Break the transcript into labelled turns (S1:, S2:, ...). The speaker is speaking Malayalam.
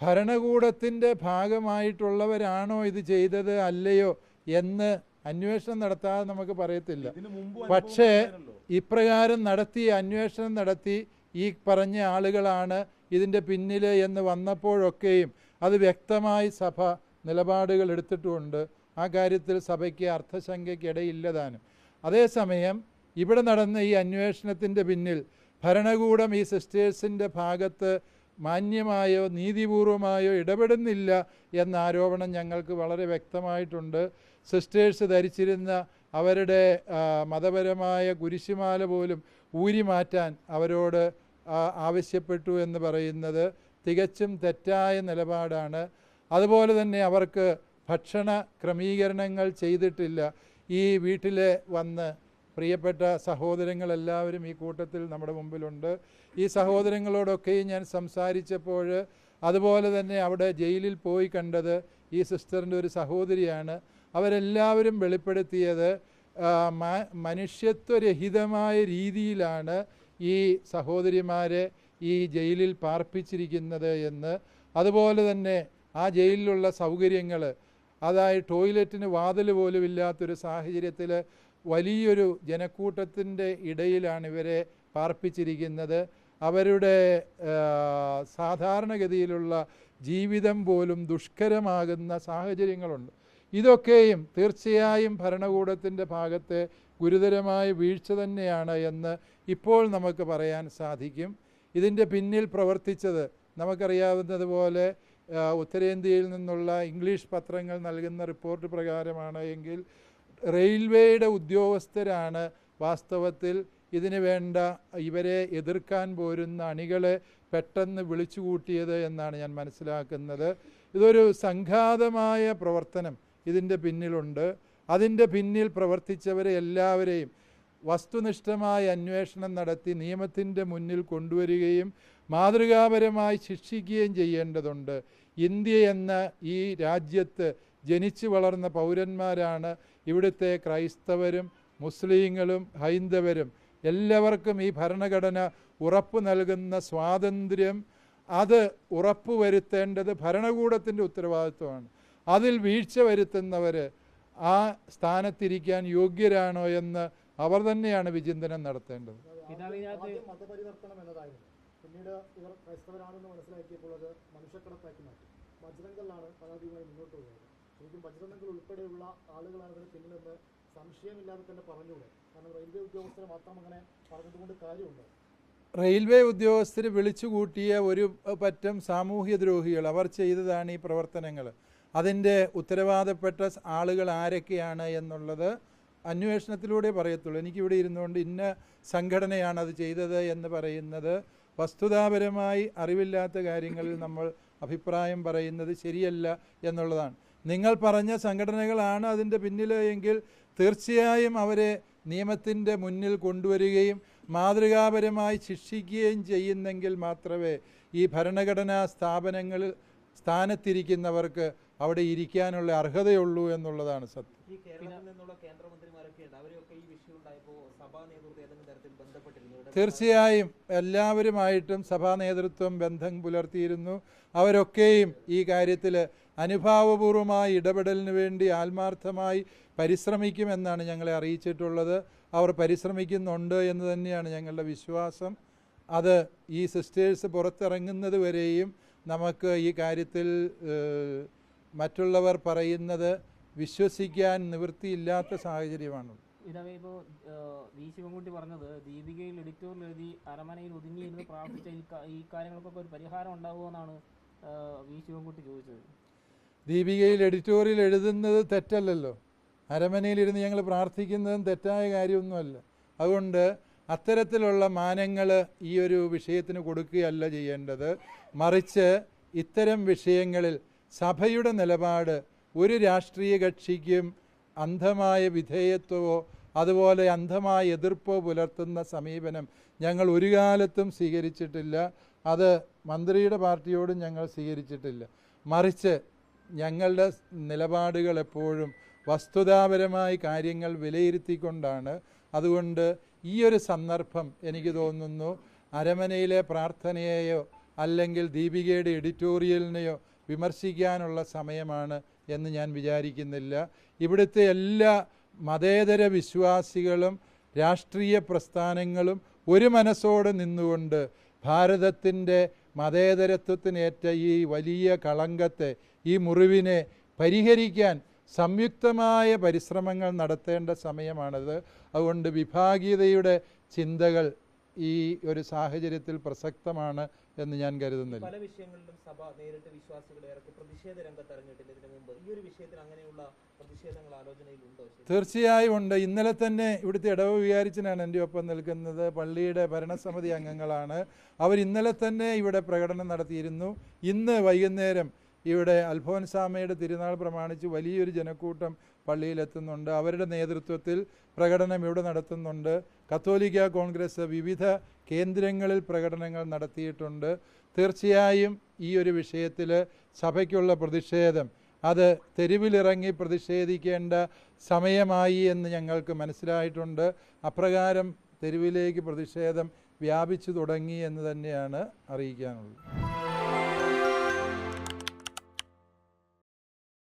S1: ഭരണകൂടത്തിന്റെ ഭാഗമായിട്ടുള്ളവരാണോ ഇത് ചെയ്തത് അല്ലയോ എന്ന് അന്വേഷണം നടത്താതെ നമുക്ക് പറയത്തില്ല. പക്ഷേ ഇപ്രകാരം നടത്തി അന്വേഷണം നടത്തി ഈ പറഞ്ഞ ആളുകളാണ് ഇതിന്റെ പിന്നിൽ എന്ന് വന്നപ്പോഴൊക്കെയും അത് വ്യക്തമായി സഭ നിലപാടുകൾ എടുത്തിട്ടുമുണ്ട് ആ കാര്യത്തിൽ സഭയ്ക്ക് അർത്ഥശങ്കയ്ക്കിടയില്ലതാനും അതേസമയം ഇവിടെ നടന്ന ഈ അന്വേഷണത്തിന്റെ പിന്നിൽ ഭരണകൂടം ഈ സിസ്റ്റേഴ്സിന്റെ ഭാഗത്ത് മാന്യമായോ നീതിപൂർവമായോ ഇടപെടുന്നില്ല എന്ന ആരോപണം ഞങ്ങൾക്ക് വളരെ വ്യക്തമായിട്ടുണ്ട്. സിസ്റ്റേഴ്സ് ധരിച്ചിരുന്ന അവരുടെ മതപരമായ കുരിശുമാല പോലും ഊരി മാറ്റാൻ അവരോട് ആവശ്യപ്പെട്ടു എന്ന് പറയുന്നത് തികച്ചും തെറ്റായ നിലപാടാണ്. അതുപോലെ തന്നെ അവർക്ക് ഭക്ഷണ ക്രമീകരണങ്ങൾ ചെയ്തിട്ടില്ല. ഈ വീട്ടിലെ വന്ന് പ്രിയപ്പെട്ട സഹോദരങ്ങളെല്ലാവരും ഈ കൂട്ടത്തിൽ നമ്മുടെ മുമ്പിലുണ്ട്. ഈ സഹോദരങ്ങളോടൊക്കെയും ഞാൻ സംസാരിച്ചപ്പോൾ അതുപോലെ തന്നെ അവിടെ ജയിലിൽ പോയി കണ്ടത് ഈ സിസ്റ്ററിന്റെ ഒരു സഹോദരിയാണ്. അവരെല്ലാവരും വെളിപ്പെടുത്തിയത് മനുഷ്യത്വരഹിതമായ രീതിയിലാണ് ഈ സഹോദരിമാരെ ഈ ജയിലിൽ പാർപ്പിച്ചിരിക്കുന്നത് എന്ന്. അതുപോലെ തന്നെ ആ ജയിലിലുള്ള സൗകര്യങ്ങൾ അതായത് ടോയ്ലറ്റിന് വാതിൽ പോലും ഇല്ലാത്തൊരു സാഹചര്യത്തിൽ വലിയൊരു ജനക്കൂട്ടത്തിന്റെ ഇടയിലാണ് ഇവരെ പാർപ്പിച്ചിരിക്കുന്നത്. അവരുടെ സാധാരണഗതിയിലുള്ള ജീവിതം പോലും ദുഷ്കരമാകുന്ന സാഹചര്യങ്ങളുണ്ട്. ഇതൊക്കെയും തീർച്ചയായും ഭരണകൂടത്തിന്റെ ഭാഗത്തെ ഗുരുതരമായ വീഴ്ച തന്നെയാണ് എന്ന് ഇപ്പോൾ നമുക്ക് പറയാൻ സാധിക്കും. ഇതിന്റെ പിന്നിൽ പ്രവർത്തിച്ചത് നമുക്കറിയാവുന്നതുപോലെ ഉത്തരേന്ത്യയിൽ നിന്നുള്ള ഇംഗ്ലീഷ് പത്രങ്ങൾ നൽകുന്ന റിപ്പോർട്ട് പ്രകാരമാണ് എങ്കിൽ റെയിൽവേയുടെ ഉദ്യോഗസ്ഥരാണ് വാസ്തവത്തിൽ ഇതിന് വേണ്ട ഇവരെ എതിർക്കാൻ പോരുന്ന അണികളെ പെട്ടെന്ന് വിളിച്ചു കൂട്ടിയത് എന്നാണ് ഞാൻ മനസ്സിലാക്കുന്നത്. ഇതൊരു സംഘാതമായ പ്രവർത്തനം ഇതിന്റെ പിന്നിലുണ്ട്. അതിന്റെ പിന്നിൽ പ്രവർത്തിച്ചവരെ എല്ലാവരെയും വസ്തുനിഷ്ഠമായ അന്വേഷണം നടത്തി നിയമത്തിന്റെ മുന്നിൽ കൊണ്ടുവരികയും മാതൃകാപരമായി ശിക്ഷിക്കുകയും ചെയ്യേണ്ടതുണ്ട്. ഇന്ത്യ എന്ന ഈ രാജ്യത്ത് ജനിച്ചു വളർന്ന പൗരന്മാരാണ് ഇവിടുത്തെ ക്രൈസ്തവരും മുസ്ലിങ്ങളും ഹൈന്ദവരും എല്ലാവർക്കും ഈ ഭരണഘടന ഉറപ്പ് നൽകുന്ന സ്വാതന്ത്ര്യം അത് ഉറപ്പുവരുത്തേണ്ടത് ഭരണകൂടത്തിന്റെ ഉത്തരവാദിത്വമാണ്. അതിൽ വീഴ്ച വരുത്തുന്നവർ ആ സ്ഥാനത്തിരിക്കാൻ യോഗ്യരാണോ എന്ന് അവർ തന്നെയാണ് വിചിന്തനം നടത്തേണ്ടത്.
S2: പിതാവ്
S3: മതപരിവർത്തനം എന്നതായിരുന്നു. പിന്നീട് ഇവർ ക്രൈസ്തവരാണെന്ന് മനസ്സിലാക്കിയപ്പോൾ അത് മനുഷ്യക്കടത്താക്കി മാറ്റി. ബജ്രംഗലാണ് പരാതിയുമായി മുന്നോട്ട് പോയത്. ശരിക്കും ബജ്രംഗൽ ഉൾപ്പെടെയുള്ള ആളുകളാണ് ഇതിന് പിന്നിലെന്ന് സംശയമില്ലാതെ തന്നെ പറഞ്ഞുകൂടെ? കാരണം റെയിൽവേ ഉദ്യോഗസ്ഥരെ മാത്രം അങ്ങനെ പറഞ്ഞതുകൊണ്ട് കാര്യമുണ്ട്?
S1: റെയിൽവേ ഉദ്യോഗസ്ഥർ വിളിച്ചുകൂട്ടിയ ഒരു പറ്റം സാമൂഹ്യ ദ്രോഹികൾ. അവർ ചെയ്തതാണ് ഈ പ്രവർത്തനങ്ങൾ. അതിന്റെ ഉത്തരവാദപ്പെട്ട ആളുകൾ ആരൊക്കെയാണ് എന്നുള്ളത് അന്വേഷണത്തിലൂടെ പറയത്തുള്ളൂ. എനിക്കിവിടെ ഇരുന്നുകൊണ്ട് ഇന്ന സംഘടനയാണ് അത് ചെയ്തത് എന്ന് പറയുന്നത് വസ്തുതാപരമായി അറിവില്ലാത്ത കാര്യങ്ങളിൽ നമ്മൾ അഭിപ്രായം പറയുന്നത് ശരിയല്ല എന്നുള്ളതാണ്. നിങ്ങൾ പറഞ്ഞ സംഘടനകളാണ് അതിന്റെ പിന്നിൽ എങ്കിൽ തീർച്ചയായും അവരെ നിയമത്തിന്റെ മുന്നിൽ കൊണ്ടുവരികയും മാതൃകാപരമായി ശിക്ഷിക്കുകയും ചെയ്യുന്നെങ്കിൽ മാത്രമേ ഈ ഭരണഘടനാ സ്ഥാപനങ്ങളിൽ സ്ഥാനത്തിരിക്കുന്നവർക്ക് അവിടെ ഇരിക്കാനുള്ള അർഹതയുള്ളൂ എന്നുള്ളതാണ് സത്യം.
S4: ഈ കേരളത്തിൽ നിന്നുള്ള വിഷയം ഉണ്ടായപ്പോൾ സഭാ നേതൃത്വം ഏതെങ്കിലും തരത്തിൽ ബന്ധപ്പെട്ടിരുന്നു?
S1: തീർച്ചയായും എല്ലാവരുമായിട്ടും സഭാ നേതൃത്വം ബന്ധം പുലർത്തിയിരുന്നു. അവരൊക്കെയും ഈ കാര്യത്തിൽ അനുഭാവപൂർവമായ ഇടപെടലിന് വേണ്ടി ആത്മാർത്ഥമായി പരിശ്രമിക്കുമെന്നാണ് ഞങ്ങളെ അറിയിച്ചിട്ടുള്ളത്. അവർ പരിശ്രമിക്കുന്നുണ്ട് എന്ന് തന്നെയാണ് ഞങ്ങളുടെ വിശ്വാസം. അത് ഈ സിസ്റ്റേഴ്സ് പുറത്തിറങ്ങുന്നത് വരെയും നമുക്ക് ഈ കാര്യത്തിൽ മറ്റുള്ളവർ പറയുന്നത് വിശ്വസിക്കാൻ നിവൃത്തിയില്ലാത്ത സാഹചര്യമാണ്.
S2: പിതാവേ ഇപ്പോൾ വി. ശിവൻകുട്ടി പറഞ്ഞത് ദീപികയിൽ എഡിറ്റോറിൽ എഴുതി അരമനയിൽ ഒതുങ്ങിയിരുന്ന് പ്രാർത്ഥിച്ച ഈ കാര്യങ്ങൾക്കൊക്കെ ഒരു പരിഹാരം ഉണ്ടാവുമെന്നാണ് ആ, വി. ശിവൻകുട്ടി ചോദിച്ചത്.
S1: ദീപികയിൽ എഡിറ്റോറിയൽ എഴുതുന്നത് തെറ്റല്ലല്ലോ. അരമനയിലിരുന്ന് ഞങ്ങൾ പ്രാർത്ഥിക്കുന്നതും തെറ്റായ കാര്യമൊന്നുമല്ല. അതുകൊണ്ട് അത്തരത്തിലുള്ള മാനങ്ങൾ ഈ ഒരു വിഷയത്തിന് കൊടുക്കുകയല്ല ചെയ്യേണ്ടത്. മറിച്ച് ഇത്തരം വിഷയങ്ങളിൽ സഭയുടെ നിലപാട് ഒരു രാഷ്ട്രീയ കക്ഷിക്കും അന്ധമായ വിധേയത്വമോ അതുപോലെ അന്ധമായ എതിർപ്പോ പുലർത്തുന്ന സമീപനം ഞങ്ങൾ ഒരു കാലത്തും സ്വീകരിച്ചിട്ടില്ല. അത് മന്ത്രിയുടെ പാർട്ടിയോടും ഞങ്ങൾ സ്വീകരിച്ചിട്ടില്ല. മറിച്ച് ഞങ്ങളുടെ നിലപാടുകൾ എപ്പോഴും വസ്തുതാപരമായി കാര്യങ്ങൾ വിലയിരുത്തിക്കൊണ്ടാണ്. അതുകൊണ്ട് ഈ ഒരു സന്ദർഭം എനിക്ക് തോന്നുന്നു അരമനയിലെ പ്രാർത്ഥനയെയോ അല്ലെങ്കിൽ ദീപികയുടെ എഡിറ്റോറിയലിനെയോ വിമർശിക്കാനുള്ള സമയമാണ് എന്ന് ഞാൻ വിചാരിക്കുന്നില്ല. ഇവിടുത്തെ എല്ലാ മതേതര വിശ്വാസികളും രാഷ്ട്രീയ പ്രസ്ഥാനങ്ങളും ഒരു മനസ്സോടെ നിന്നുകൊണ്ട് ഭാരതത്തിന്റെ മതേതരത്വത്തിനേറ്റ ഈ വലിയ കളങ്കത്തെ ഈ മുറിവിനെ പരിഹരിക്കാൻ സംയുക്തമായ പരിശ്രമങ്ങൾ നടത്തേണ്ട സമയമാണത്. അതുകൊണ്ട് വിഭാഗീയതയുടെ ചിന്തകൾ ഈ ഒരു സാഹചര്യത്തിൽ പ്രസക്തമാണ് എന്ന് ഞാൻ കരുതുന്നില്ല.
S4: പല വിഷയങ്ങളിലും സഭ നേരിട്ട് വിശ്വാസികളെ ഇറക്കി പ്രതിഷേധ രംഗത്ത് ഇറങ്ങിയിട്ടില്ല ഇതിനു മുമ്പ് ഈ ഒരു വിഷയത്തിൽ അങ്ങനെയുള്ള പ്രതിഷേധങ്ങൾ ആലോചനയിലുണ്ടോ?
S1: തീർച്ചയായും ഉണ്ട്. ഇന്നലെ തന്നെ ഇവിടുത്തെ ഇടവ വികാരിച്ചനാണ് എന്റെ ഒപ്പം നിൽക്കുന്നത്. പള്ളിയുടെ ഭരണസമിതി അംഗങ്ങളാണ്. അവർ ഇന്നലെ തന്നെ ഇവിടെ പ്രകടനം നടത്തിയിരുന്നു. ഇന്ന് വൈകുന്നേരം ഇവിടെ അൽഫോൻസാമയുടെ തിരുനാൾ പ്രമാണിച്ച് വലിയൊരു ജനക്കൂട്ടം പള്ളിയിലെത്തുന്നുണ്ട്. അവരുടെ നേതൃത്വത്തിൽ പ്രകടനം ഇവിടെ നടത്തുന്നുണ്ട്. കത്തോലിക്ക കോൺഗ്രസ് വിവിധ കേന്ദ്രങ്ങളിൽ പ്രകടനങ്ങൾ നടത്തിയിട്ടുണ്ട്. തീർച്ചയായും ഈ ഒരു വിഷയത്തിൽ സഭയ്ക്കുള്ള പ്രതിഷേധം അത് തെരുവിലിറങ്ങി പ്രതിഷേധിക്കേണ്ട സമയമായി എന്ന് ഞങ്ങൾക്ക് മനസ്സിലായിട്ടുണ്ട്. അപ്രകാരം തെരുവിലേക്ക് പ്രതിഷേധം വ്യാപിച്ചു തുടങ്ങി എന്ന് തന്നെയാണ് അറിയിക്കാനുള്ളത്.